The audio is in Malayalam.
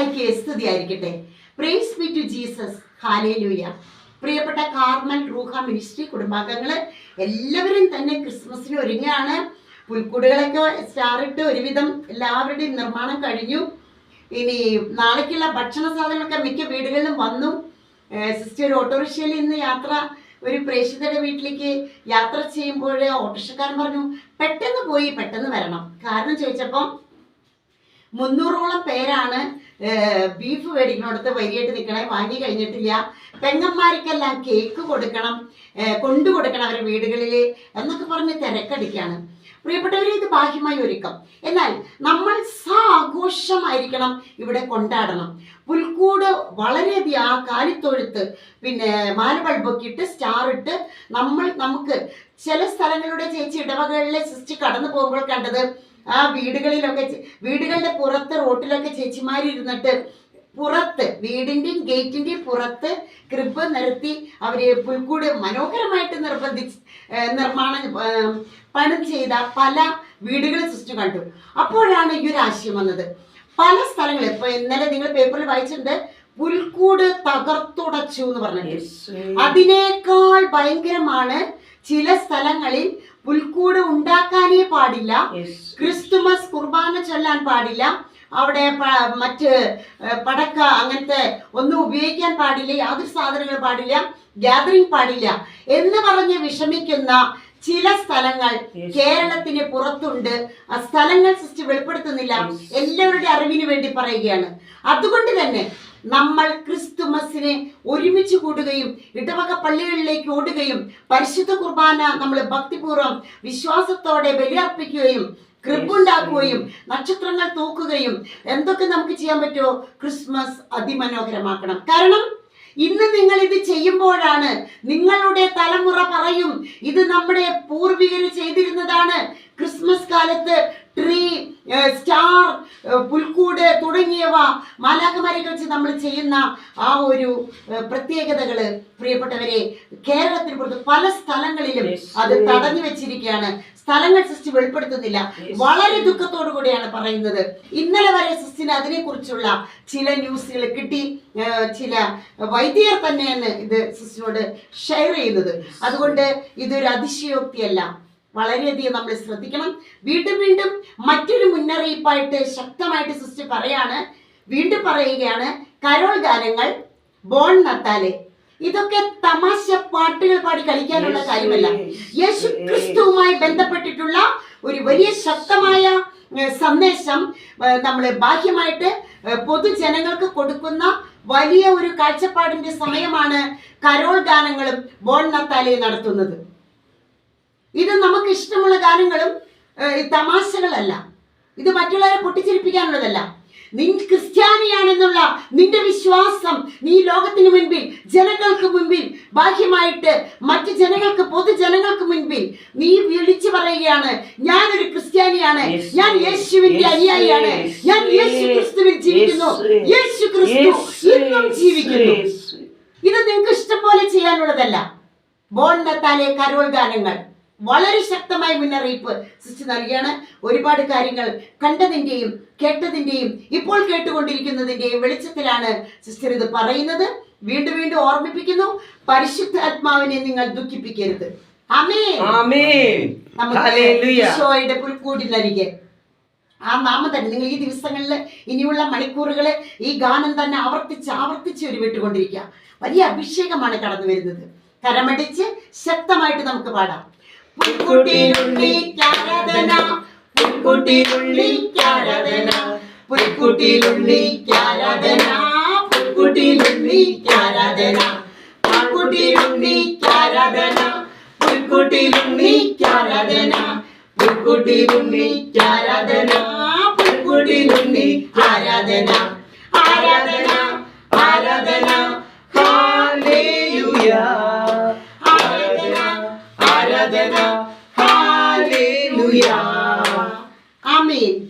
മിശിഹായ്ക്ക് സ്തുതി ആയിരിക്കട്ടെ praise be to Jesus hallelujah പ്രിയപ്പെട്ട കാർമൽ റൂഹ മിനിസ്ട്രി കുടുംബാംഗങ്ങൾ എല്ലാവരും തന്നെ ക്രിസ്മസിന് ഒരുങ്ങാണ്. പുൽക്കൂടുകളൊക്കെ സ്റ്റാറിട്ട് ഒരുവിധം എല്ലാവരുടെയും നിർമ്മാണം കഴിഞ്ഞു. ഇനി നാളേക്കുള്ള ഭക്ഷണ സാധനങ്ങളൊക്കെ മിക്ക വീടുകളിലും വന്നു. സിസ്റ്റർ ഓട്ടോറിക്ഷയിൽ ഇന്ന് യാത്ര ഒരു പ്രേക്ഷിതയുടെ വീട്ടിലേക്ക് യാത്ര ചെയ്യുമ്പോൾ ഓട്ടോറിക്ഷക്കാരൻ പറഞ്ഞു പെട്ടെന്ന് പോയി പെട്ടെന്ന് വരണം. കാരണം ചോദിച്ചപ്പം മുന്നൂറോളം പേരാണ് ബീഫ് മേടിക്കണോടത്ത് വരിയായിട്ട് നിൽക്കണേ വാങ്ങി കഴിഞ്ഞിട്ടില്ല. പെങ്ങന്മാർക്കെല്ലാം കേക്ക് കൊടുക്കണം കൊണ്ടു കൊടുക്കണം അവരുടെ വീടുകളിൽ എന്നൊക്കെ പറഞ്ഞ് തിരക്കടിക്കാണ്. പ്രിയപ്പെട്ടവരെ ഇത് ബാഹ്യമായി ഒരുക്കം. എന്നാൽ നമ്മൾ സാഘോഷമായിരിക്കണം ഇവിടെ കൊണ്ടാടണം. പുൽക്കൂട് വളരെയധികം ആ കാലിത്തൊഴുത്ത് പിന്നെ മാലബൾബൊക്കെ ഇട്ട് സ്റ്റാർ ഇട്ട് നമ്മൾ നമുക്ക് ചില സ്ഥലങ്ങളുടെ ചേച്ചി ഇടവകളിലെ സിസ്റ്റ് കടന്നു പോകുമ്പോൾ കണ്ടത് ആ വീടുകളിലൊക്കെ വീടുകളുടെ പുറത്ത് റോട്ടിലൊക്കെ ചേച്ചിമാരിരുന്നിട്ട് പുറത്ത് വീടിന്റെയും ഗേറ്റിന്റെയും പുറത്ത് കൃപ നിരത്തി അവർ പുൽക്കൂട് മനോഹരമായിട്ട് നിർബന്ധിച്ച് നിർമ്മാണം പണം ചെയ്ത പല വീടുകൾ സൃഷ്ടി കണ്ടു. അപ്പോഴാണ് ഈ ഒരു ആശയം വന്നത്. പല സ്ഥലങ്ങളിൽ ഇപ്പൊ ഇന്നലെ നിങ്ങൾ പേപ്പറിൽ വായിച്ചിട്ടുണ്ട് പുൽക്കൂട് തകർത്തുടച്ചു എന്ന് പറഞ്ഞിട്ട് അതിനേക്കാൾ ഭയങ്കരമാണ് ചില സ്ഥലങ്ങളിൽ പുൽക്കൂട് ഉണ്ടാക്കാനേ പാടില്ല. ക്രിസ്തുമസ് കുർബാന ചൊല്ലാൻ പാടില്ല. അവിടെ മറ്റ് പടക്ക അങ്ങനത്തെ ഒന്നും ഉപയോഗിക്കാൻ പാടില്ല. യാതൊരു സാധനങ്ങൾ പാടില്ല. ഗ്യാതറിങ് പാടില്ല. എന്ന് പറഞ്ഞ് വിഷമിക്കുന്ന ചില സ്ഥലങ്ങൾ കേരളത്തിന് പുറത്തുണ്ട്. ആ സ്ഥലങ്ങൾ സൃഷ്ടി വെളിപ്പെടുത്തുന്നില്ല. എല്ലാവരുടെ അറിവിന് വേണ്ടി പറയുകയാണ്. അതുകൊണ്ട് തന്നെ നമ്മൾ ക്രിസ്തുമസിനെ ഒരുമിച്ച് കൂടുകയും ഇടവക പള്ളികളിലേക്ക് ഓടുകയും പരിശുദ്ധ കുർബാന നമ്മൾ ഭക്തിപൂർവം വിശ്വാസത്തോടെ ബലിയർപ്പിക്കുകയും കൃപുണ്ടാക്കുകയും നക്ഷത്രങ്ങൾ തൂക്കുകയും എന്തൊക്കെ നമുക്ക് ചെയ്യാൻ പറ്റുമോ? ക്രിസ്മസ് അതിമനോഹരമാക്കണം. കാരണം ഇന്ന് നിങ്ങൾ ഇത് ചെയ്യുമ്പോഴാണ് നിങ്ങളുടെ തലമുറ പറയും ഇത് നമ്മുടെ പൂർവികർ ചെയ്തിരുന്നതാണ് ക്രിസ്മസ് കാലത്ത് ട്രീ സ്റ്റാർ ഏഹ്, തുടങ്ങിയവ മാലാഖമാരെ കുറിച്ച് നമ്മൾ ചെയ്യുന്ന ആ ഒരു പ്രത്യേകതകൾ പ്രിയപ്പെട്ടവരെ കേരളത്തിന് പുറത്ത് പല സ്ഥലങ്ങളിലും അത് തടഞ്ഞു വെച്ചിരിക്കുകയാണ്. സ്ഥലങ്ങൾ സൃഷ്ടി വെളിപ്പെടുത്തുന്നില്ല. വളരെ ദുഃഖത്തോടു കൂടിയാണ് പറയുന്നത്. ഇന്നലെ വരെ സിസ്റ്റിന് അതിനെക്കുറിച്ചുള്ള ചില ന്യൂസുകൾ കിട്ടി. ചില വൈദ്യർ തന്നെയാണ് ഇത് സിസ്റ്റിനോട് ഷെയർ ചെയ്യുന്നത്. അതുകൊണ്ട് ഇതൊരു അതിശയോക്തിയല്ല. വളരെയധികം നമ്മൾ ശ്രദ്ധിക്കണം. വീണ്ടും വീണ്ടും മറ്റൊരു മുന്നറിയിപ്പായിട്ട് ശക്തമായിട്ട് സിസ്റ്റർ പറയാണ്. വീണ്ടും പറയുകയാണ് കരോൾ ഗാനങ്ങൾ ബോൺ നത്താലെ ഇതൊക്കെ തമാശ പാട്ടുകൾ പാടി കളിക്കാനുള്ള കാര്യമല്ല. യേശു ക്രിസ്തുവുമായി ബന്ധപ്പെട്ടിട്ടുള്ള ഒരു വലിയ ശക്തമായ സന്ദേശം നമ്മൾ ബാഹ്യമായിട്ട് പൊതുജനങ്ങൾക്ക് കൊടുക്കുന്ന വലിയ ഒരു കാഴ്ചപ്പാടിന്റെ സമയമാണ് കരോൾ ഗാനങ്ങളും ബോൺ നത്താലയും നടത്തുന്നത്. ഇത് നമുക്ക് ഇഷ്ടമുള്ള ഗാനങ്ങളും തമാശകളല്ല. ഇത് മറ്റുള്ളവരെ പൊട്ടിച്ചിരിപ്പിക്കാനുള്ളതല്ല. നീ ക്രിസ്ത്യാനിയാണെന്നുള്ള നിന്റെ വിശ്വാസം നീ ലോകത്തിന് മുൻപിൽ ജനങ്ങൾക്ക് മുൻപിൽ ബാഹ്യമായിട്ട് മറ്റ് ജനങ്ങൾക്ക് പൊതുജനങ്ങൾക്ക് മുൻപിൽ നീ വിളിച്ചു പറയുകയാണ്. ഞാനൊരു ക്രിസ്ത്യാനിയാണ്. ഞാൻ യേശുവിന്റെ അനുയായിയാണ്. ഞാൻ യേശു ക്രിസ്തുവിൽ ജീവിക്കുന്നു. യേശു ക്രിസ്തു ഇന്നും ജീവിക്കുന്നു. ഇത് നിങ്ങൾക്ക് ഇഷ്ടം പോലെ ചെയ്യാനുള്ളതല്ല. ബോണ്ടത്താലെ കരോൾ ഗാനങ്ങൾ. വളരെ ശക്തമായ മുന്നറിയിപ്പ് സിസ്റ്റർ നൽകിയാണ്. ഒരുപാട് കാര്യങ്ങൾ കണ്ടതിന്റെയും കേട്ടതിന്റെയും ഇപ്പോൾ കേട്ടുകൊണ്ടിരിക്കുന്നതിന്റെയും വെളിച്ചത്തിലാണ് സിസ്റ്റർ ഇത് പറയുന്നത്. വീണ്ടും വീണ്ടും ഓർമ്മിപ്പിക്കുന്നു പരിശുദ്ധാത്മാവിനെ നിങ്ങൾ ദുഃഖിപ്പിക്കരുത്. ഈശോയുടെ പുൽക്കൂട്ടിനരികെ ആ നാമം തന്നെ നിങ്ങൾ ഈ ദിവസങ്ങളിൽ ഇനിയുള്ള മണിക്കൂറുകൾ ഈ ഗാനം തന്നെ ആവർത്തിച്ച് ആവർത്തിച്ച് ഉരുവിട്ടുകൊണ്ടിരിക്കുക വലിയ അഭിഷേകമാണ് കടന്നു വരുന്നത് കരമടിച്ച് ശക്തമായിട്ട് നമുക്ക് പാടാം. പുൽക്കുട്ടിയിലുണ്ണിക്കാരാധന പുൽക്കുട്ടിയിലുണ്ണിക്കാരാധന പുൽക്കുട്ടിയിലുണ്ണിക്കാരാധന പുൽക്കുട്ടിയിലുണ്ണിക്കാരാധന പുൽക്കുട്ടിയിലുണ്ണിക്കാരാധന പുൽക്കുട്ടിയിലുണ്ണിക്കാരാധന പുൽക്കുട്ടിയിലുണ്ണിക്കാരാധന പുൽക്കുട്ടിയിലുണ്ണി ആരാധന 할렐루야. 아멘.